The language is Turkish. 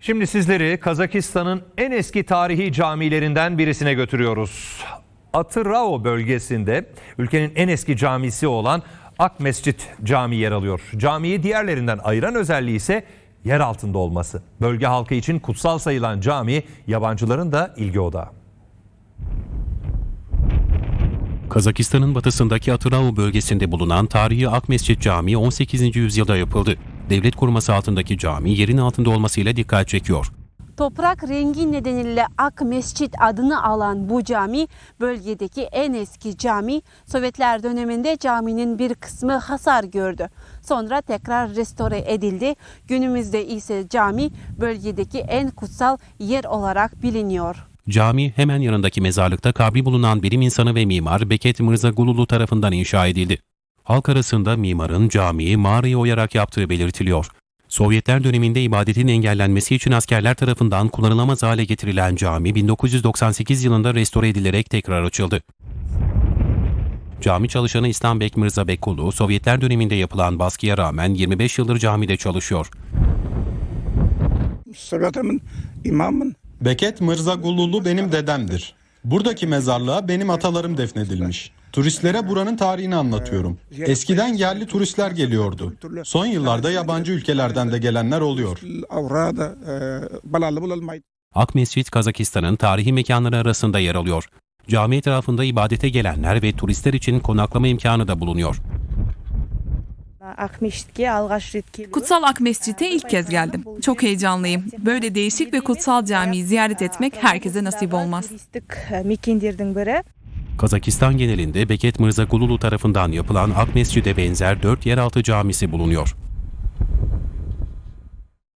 Şimdi sizleri Kazakistan'ın en eski tarihi camilerinden birisine götürüyoruz. Atırao bölgesinde ülkenin en eski camisi olan Ak Mescit Camii yer alıyor. Camiyi diğerlerinden ayıran özelliği ise yer altında olması. Bölge halkı için kutsal sayılan cami yabancıların da ilgi odağı. Kazakistan'ın batısındaki Atırao bölgesinde bulunan tarihi Akmescit Camii 18. yüzyılda yapıldı. Devlet koruması altındaki cami yerin altında olmasıyla dikkat çekiyor. Toprak rengi nedeniyle Ak Mescit adını alan bu cami bölgedeki en eski cami. Sovyetler döneminde caminin bir kısmı hasar gördü. Sonra tekrar restore edildi. Günümüzde ise cami bölgedeki en kutsal yer olarak biliniyor. Cami hemen yanındaki mezarlıkta kabri bulunan bilim insanı ve mimar Beket Mirza Gululu tarafından inşa edildi. Halk arasında mimarın camiyi mağaraya oyarak yaptığı belirtiliyor. Sovyetler döneminde ibadetin engellenmesi için askerler tarafından kullanılamaz hale getirilen cami 1998 yılında restore edilerek tekrar açıldı. Cami çalışanı İslambek Mirza Bekulu, Sovyetler döneminde yapılan baskıya rağmen 25 yıldır camide çalışıyor. Sovyetimin imamın Beket Mirza Gululu benim dedemdir. Buradaki mezarlığa benim atalarım defnedilmiş. Turistlere buranın tarihini anlatıyorum. Eskiden yerli turistler geliyordu. Son yıllarda yabancı ülkelerden de gelenler oluyor. bulalmaydı. Akmescit, Kazakistan'ın tarihi mekanları arasında yer alıyor. Cami etrafında ibadete gelenler ve turistler için konaklama imkanı da bulunuyor. Kutsal Ak Mescid'e ilk kez geldim. Çok heyecanlıyım. Böyle değişik ve kutsal camiyi ziyaret etmek herkese nasip olmaz. E. Kazakistan genelinde Beket Mirza Gululu tarafından yapılan Akmescid'e benzer 4 yeraltı camisi bulunuyor.